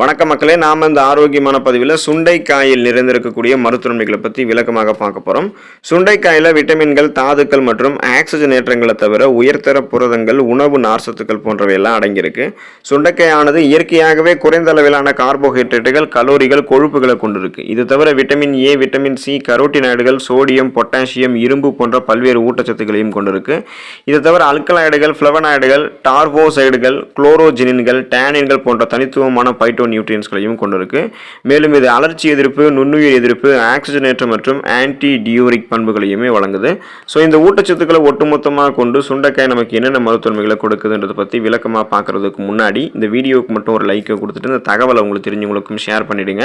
வணக்க மக்களே நாம் இந்த ஆரோக்கியமான பதிவில் சுண்டைக்காயில் நிறைந்திருக்கக்கூடிய மருத்துவமைகளை பற்றி விளக்கமாக பார்க்க போகிறோம் சுண்டைக்காயில் விட்டமின்கள் தாதுக்கள் மற்றும் ஆக்சிஜன் ஏற்றங்களை தவிர உயர்தர புரதங்கள் உணவு நார்சத்துக்கள் போன்றவையெல்லாம் அடங்கியிருக்கு. சுண்டைக்காயானது இயற்கையாகவே குறைந்த அளவிலான கார்போஹைட்ரேட்டுகள் கலோரிகள் கொழுப்புகளை கொண்டிருக்கு. இது தவிர விட்டமின் ஏ விட்டமின் சி கரோட்டினாய்டுகள் சோடியம் பொட்டாசியம் இரும்பு போன்ற பல்வேறு ஊட்டச்சத்துக்களையும் கொண்டிருக்கு. இது தவிர அல்கலாய்டுகள் ஃப்ளவனாய்டுகள் டார்போசைடுகள் குளோரோஜினின்கள் டேனின்கள் போன்ற தனித்துவமான பைட்டோ நியூட்ரியன்ஸ்களையும் கொண்டிருக்கு. மேலும் இது அலர்ச்சி எதிர்ப்பு நுண்ணுயிர் எதிர்ப்பு ஆக்சிஜனேற்ற மற்றும் ஆன்டி டியூரிக் பண்புகளையுமே வழங்குது. ஸோ இந்த ஊட்டச்சத்துக்களை ஒட்டுமொத்தமாக கொண்டு சுண்டைக்காய் நமக்கு என்னென்ன மருத்துவமைகளை கொடுக்குதுன்றதை பற்றி விளக்கமாக பார்க்குறதுக்கு முன்னாடி இந்த வீடியோவுக்கு மட்டும் ஒரு லைக்கை கொடுத்துட்டு இந்த தகவலை உங்களுக்கு தெரிஞ்சவங்களுக்கும் ஷேர் பண்ணிடுங்க.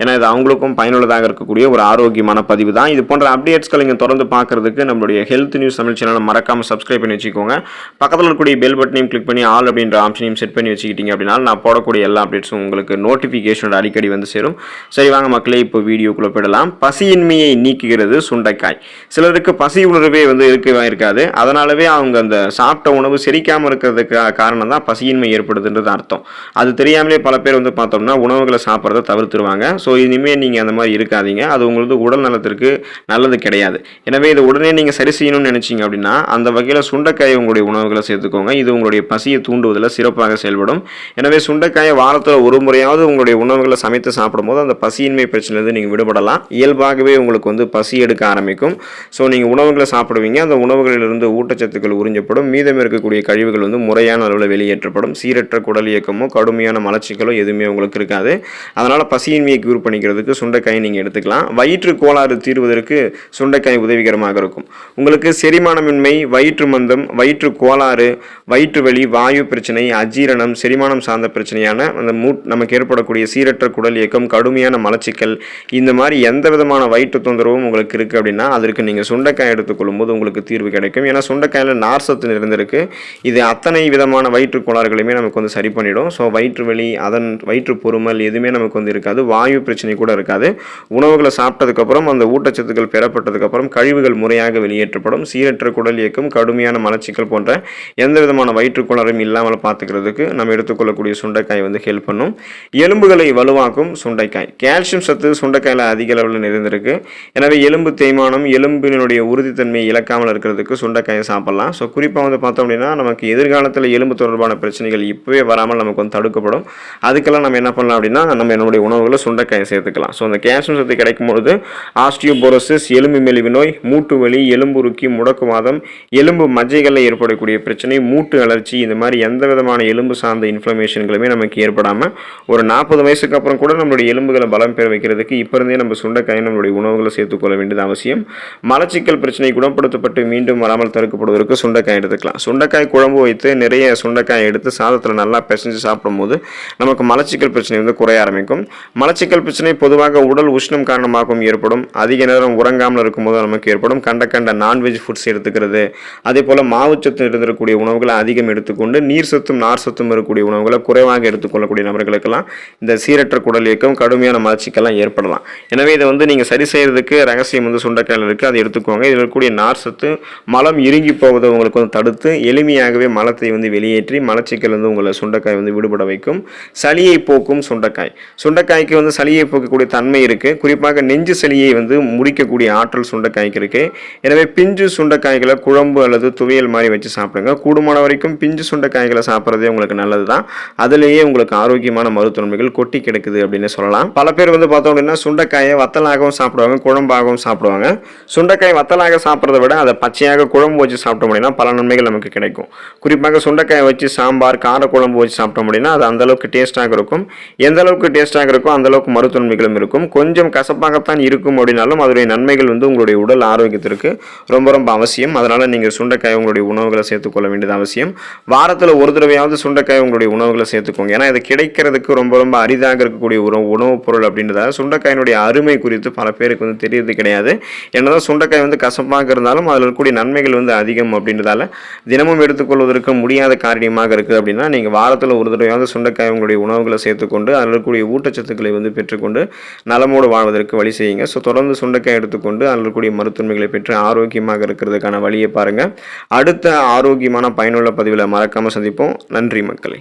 ஏன்னா இது அவங்களுக்கும் பயனுள்ளதாக இருக்கக்கூடிய ஒரு ஆரோக்கியமான பதிவு தான். இது போன்ற அப்டேட்ஸ்களை நீங்கள் தொடர்ந்து பார்க்குறதுக்கு நம்மளுடைய ஹெல்த் நியூஸ் தமிழ் சேனலை மறக்காமல் சப்ஸ்கிரைப் பண்ணி வச்சுக்கோங்க. பக்கத்தில் இருக்கக்கூடிய பெல் பட்டனையும் கிளிக் பண்ணி ஆல் அப்படின்ற ஆப்ஷனையும் செட் பண்ணி வச்சுக்கிட்டீங்க அப்படின்னா நான் போடக்கூடிய எல்லா அப்டேட்ஸும் உங்களுக்கு நோட்டிஃபிகேஷனோட அடிக்கடி வந்து சேரும். சரி வாங்க மக்களே இப்போ வீடியோக்குள்ளே போயிடலாம். பசியின்மையை நீக்குகிறது சுண்டைக்காய். சிலருக்கு பசி உணர்வே வந்து இருக்கவே இருக்காது. அதனாலவே அவங்க அந்த சாப்பிட்ட உணவு செரிக்காமல் இருக்கிறதுக்கு காரணம் தான் பசியின்மை ஏற்படுதுன்றது அர்த்தம். அது தெரியாமலே பல பேர் வந்து பார்த்தோம்னா உணவுகளை சாப்பிட்றத தவிர்த்துருவாங்க. ஸோ இனிமேல் நீங்கள் அந்த மாதிரி இருக்காதீங்க. அது உங்களுக்கு உடல் நலத்திற்கு நல்லது கிடையாது. எனவே இது உடனே நீங்கள் சரி செய்யணும்னு நினச்சிங்க அப்படின்னா அந்த வகையில் சுண்டைக்காய் உங்களுடைய உணவுகளை சேர்த்துக்கோங்க. இது உங்களுடைய பசியை தூண்டுவதில் சிறப்பாக செயல்படும். எனவே சுண்டைக்காயை வாரத்தில் ஒரு முறை முறையாவது உங்களுடைய உணவுகளை சமைத்து சாப்பிடும்போது அந்த பசியின்மை பிரச்சனையிலிருந்து நீங்கள் விடுபடலாம். இயல்பாகவே உங்களுக்கு வந்து பசி எடுக்க ஆரம்பிக்கும். ஸோ நீங்கள் உணவுகளை சாப்பிடுவீங்க. அந்த உணவுகளிலிருந்து ஊட்டச்சத்துக்கள் உறிஞ்சப்படும். மீதம் இருக்கக்கூடிய கழிவுகள் வந்து முறையான அளவில் வெளியேற்றப்படும். சீரற்ற குடல் இயக்கமோ கடுமையான மலச்சிக்கலோ எதுவுமே உங்களுக்கு இருக்காது. அதனால் பசியின்மையை கியூர் பண்ணிக்கிறதுக்கு சுண்டைக்காயை நீங்கள் எடுத்துக்கலாம். வயிற்று கோளாறு தீர்வதற்கு சுண்டைக்காய் உதவிகரமாக இருக்கும். உங்களுக்கு செரிமானமின்மை வயிற்று மந்தம் வயிற்று கோளாறு வயிற்று வலி வாயு பிரச்சனை அஜீரணம் செரிமானம் சார்ந்த பிரச்சனையான அந்த மூட் நமக்கு ஏற்படக்கூடிய சீரற்ற குடல் இயக்கம் கடுமையான மலச்சிக்கல் இந்த மாதிரி எந்த விதமான வயிற்று தொந்தரவும் உங்களுக்கு இருக்குது அப்படின்னா அதற்கு நீங்கள் சுண்டைக்காய் எடுத்துக்கொள்ளும் போது உங்களுக்கு தீர்வு கிடைக்கும். ஏன்னா சுண்டைக்காயில் நார் சத்து நிறைந்திருக்கு இது அத்தனை விதமான வயிற்று கோளாறுகளையுமே நமக்கு வந்து சரி பண்ணிடும். ஸோ வயிற்று வலி அதன் வயிற்று பொறுமல் எதுவுமே நமக்கு வந்து இருக்காது. வாயு பிரச்சனை கூட இருக்காது. உணவுகளை சாப்பிட்டதுக்கப்புறம் அந்த ஊட்டச்சத்துக்கள் பெறப்பட்டதுக்கப்புறம் கழிவுகள் முறையாக வெளியேற்றப்படும். சீரற்ற குடல் இயக்கம் கடுமையான மலச்சிக்கல் போன்ற எந்த விதமான வயிற்று கோளாறும் இல்லாமல் பார்த்துக்கிறதுக்கு நம்ம எடுத்துக்கொள்ளக்கூடிய சுண்டைக்காய் வந்து ஹெல்ப் பண்ணும். எலும்புகளை வலுவாக்கும் சுண்டைக்காய். கால்சியம் சத்து சுண்டைக்காயில் அதிக அளவில் நிறைந்திருக்கு. எனவே எலும்பு தேய்மானம் எலும்பினுடைய உறுதித்தன்மையை இழக்காமல் இருக்கிறதுக்கு சுண்டைக்காயை சாப்பிட்லாம். ஸோ குறிப்பாக வந்து பார்த்தோம் அப்படின்னா நமக்கு எதிர்காலத்தில் எலும்பு தொடர்பான பிரச்சனைகள் இப்போவே வராமல் நமக்கு வந்து தடுக்கப்படும். அதுக்கெல்லாம் நம்ம என்ன பண்ணலாம் அப்படின்னா நம்ம என்னுடைய உணவுகளை சுண்டைக்காயை சேர்த்துக்கலாம். ஸோ அந்த கால்சியம் சத்து கிடைக்கும்பொழுது ஆஸ்டியோபோரோசிஸ் எலும்பு மெலிவு நோய் மூட்டு வலி எலும்புருக்கி முடக்குவாதம் எலும்பு மஜ்ஜைகளில் ஏற்படக்கூடிய பிரச்சனை மூட்டு அலர்ச்சி இந்த மாதிரி எந்த விதமான எலும்பு சார்ந்த இன்ஃப்ளமேஷன்களுமே நமக்கு ஏற்படாமல் ஒரு நாற்பது வயசுக்கு அப்புறம் கூட நம்மளுடைய எலும்புகளை பலம் பெற வைக்கிறதுக்கு இப்போ இருந்தே நம்ம சுண்டைக்காய் நம்மளுடைய உணவுகளை சேர்த்துக்கொள்ள வேண்டியது அவசியம். மலச்சிக்கல் பிரச்சனை குணப்படுத்தப்பட்டு மீண்டும் வராமல் தடுக்கப்படுவதற்கு சுண்டைக்காய் எடுத்துக்கலாம். சுண்டைக்காய் குழம்பு வைத்து நிறைய சுண்டைக்காய் எடுத்து சாதத்தில் நல்லா பிசைஞ்சு சாப்பிடும்போது நமக்கு மலச்சிக்கல் பிரச்சனை வந்து குறைய ஆரம்பிக்கும். மலச்சிக்கல் பிரச்சனை பொதுவாக உடல் உஷ்ணம் காரணமாகவும் ஏற்படும். அதிக நேரம் உறங்காமல் இருக்கும்போது நமக்கு ஏற்படும். கண்ட கண்ட நான்வெஜ் ஃபுட்ஸ் எடுத்துக்கிறது. அதே போல் மாவுச்சத்து இருந்திருக்கக்கூடிய உணவுகளை அதிகம் எடுத்துக்கொண்டு நீர் சத்தும் நார் சத்தும் இருக்கக்கூடிய உணவுகளை குறைவாக எடுத்துக்கொள்ளக்கூடிய இருக்கலாம் இந்த சீரற்ற குடல் இயக்கம் கடுமையான மலர்ச்சிக்கெல்லாம் ஏற்படலாம். எனவே இதை வந்து நீங்கள் சரி செய்கிறதுக்கு ரகசியம் வந்து சுண்டைக்காயில் இருக்குது அதை எடுத்துக்கோங்க. இதில் இருக்கக்கூடிய நார் சத்து மலம் இறுங்கி போவதை உங்களுக்கு வந்து தடுத்து எளிமையாகவே மலத்தை வந்து வெளியேற்றி மலச்சிக்கல் வந்து உங்களை சுண்டைக்காய் வந்து விடுபட வைக்கும். சளியை போக்கும் சுண்டைக்காய். சுண்டைக்காய்க்கு வந்து சளியை போக்கக்கூடிய தன்மை இருக்குது குறிப்பாக நெஞ்சு சளியை வந்து முடிக்கக்கூடிய ஆற்றல் சுண்டைக்காய்க்கு இருக்குது எனவே பிஞ்சு சுண்டைக்காய்களை குழம்பு அல்லது துவையல் மாதிரி வச்சு சாப்பிடுங்க. கூடுமான வரைக்கும் பிஞ்சு சுண்டைக்காய்களை சாப்பிட்றதே உங்களுக்கு நல்லது தான் அதுலேயே உங்களுக்கு ஆரோக்கியமான மருத்துவமைகள் கொட்டி கிடக்குது அப்படின்னு சொல்லலாம். பல பேர் வந்து பார்த்தோம் அப்படின்னா சுண்டைக்காயை வத்தலாகவும் சாப்பிடுவாங்க குழம்பாகவும் சாப்பிடுவாங்க. சுண்டைக்காய் வத்தலாக சாப்பிட்றத விட அதை பச்சையாக குழம்பு வச்சு சாப்பிட்டோம் அப்படின்னா பல நன்மைகள் நமக்கு கிடைக்கும். குறிப்பாக சுண்டைக்காயை வச்சு சாம்பார் கார குழம்பு வச்சு சாப்பிட்டோம் அப்படின்னா அது அந்தளவுக்கு டேஸ்ட்டாக இருக்கும். எந்த அளவுக்கு டேஸ்ட்டாக இருக்கோ அந்தளவுக்கு மருத்துவன்மைகளும் இருக்கும். கொஞ்சம் கசப்பாகத்தான் இருக்கும் அப்படின்னாலும் அதனுடைய நன்மைகள் வந்து உங்களுடைய உடல் ஆரோக்கியத்திற்கு ரொம்ப ரொம்ப அவசியம். அதனால் நீங்கள் சுண்டைக்காய் உங்களுடைய உணவுகளை சேர்த்துக்கொள்ள வேண்டியது அவசியம். வாரத்தில் ஒரு தடவையாவது சுண்டைக்காய் உங்களுடைய உணவுகளை சேர்த்துக்கோங்க. ஏன்னா இது மக்களுக்கு ரொம்ப ரொம்ப அரிதாக இருக்கக்கூடிய ஒரு உணவுப் பொருள் அப்படின்றதால சுண்டைக்காயினுடைய அருமை குறித்து பல பேருக்கு வந்து தெரியறது கிடையாது. என்னதான் சுண்டைக்காய் வந்து கசப்பாக இருந்தாலும் அதில் இருக்கக்கூடிய நன்மைகள் வந்து அதிகம் அப்படின்றதால தினமும் எடுத்துக்கொள்வதற்கு முடியாத காரியமாக இருக்குது அப்படின்னா நீங்கள் வாரத்தில் ஒரு தடவையாவது சுண்டைக்காய் உங்களுடைய உணவுகளை சேர்த்துக்கொண்டு அதில் இருக்கக்கூடிய ஊட்டச்சத்துக்களை வந்து பெற்றுக்கொண்டு நலமோடு வாழ்வதற்கு வழி செய்யுங்க. ஸோ தொடர்ந்து சுண்டைக்காய் எடுத்துக்கொண்டு அதில் இருக்கக்கூடிய மருத்துவமைகளை பெற்று ஆரோக்கியமாக இருக்கிறதுக்கான வழியை பாருங்கள் அடுத்த ஆரோக்கியமான பயனுள்ள பதிவில் மறக்காமல் சந்திப்போம். நன்றி மக்களை.